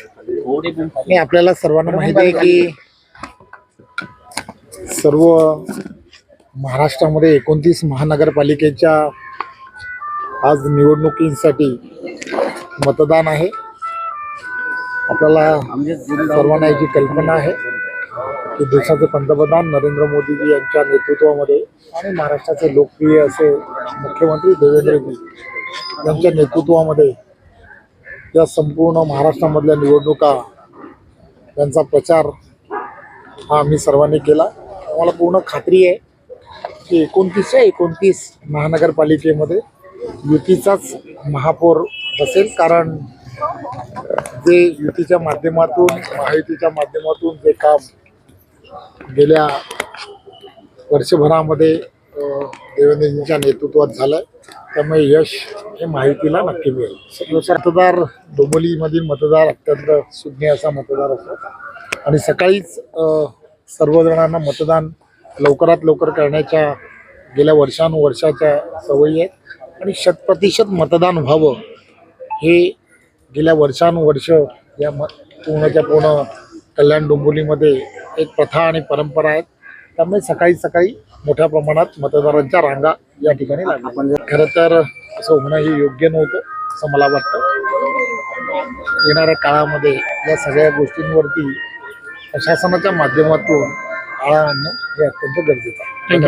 आणि आपल्याला सर्वांना माहिती आहे की सर्व महाराष्ट्रामध्ये एकोणतीस महानगरपालिकेच्या आज निवडणुकीसाठी मतदान आहे. आपल्याला सर्वांना याची कल्पना आहे की देशाचे पंतप्रधान नरेंद्र मोदीजी यांच्या नेतृत्वामध्ये आणि महाराष्ट्राचे लोकप्रिय असे मुख्यमंत्री देवेंद्रजी यांच्या नेतृत्वामध्ये या संपूर्ण महाराष्ट्रामधल्या निवडणुका यांचा प्रचार हा आम्ही सर्वांनी केला. मला पूर्ण खात्री आहे की एकोणतीसच्या एकोणतीस महानगरपालिकेमध्ये युतीचाच महापौर असेल कारण जे युतीच्या माध्यमातून महायुतीच्या माध्यमातून जे काम गेल्या वर्षभरामध्ये देवेंद्रजींच्या नेतृत्वात झालं त्यामुळे यश हे माहितीला नक्की मिळेल. मतदार डोंबोलीमधील मतदार अत्यंत सुज्ञ असा मतदार असतो. आणि सकाळीच सर्वजणांना मतदान लवकरात लवकर करण्याच्या गेल्या वर्षानुवर्षाच्या सवयी आहेत. आणि शतप्रतिशत मतदान व्हावं हे गेल्या वर्षानुवर्ष या म पूर्णच्या पूर्ण कल्याण डोंबिवलीमध्ये एक प्रथा आणि परंपरा आहेत. त्यामुळे सकाळी सकाळी मोठ्या प्रमाणात मतदारांच्या रांगा या ठिकाणी लागल्या. खरं तर असं होणं हे योग्य नव्हतं असं मला वाटतं. येणाऱ्या काळामध्ये या सगळ्या गोष्टींवरती प्रशासनाच्या माध्यमातून आळा आणणं हे अत्यंत गरजेचं आहे. धन्यवाद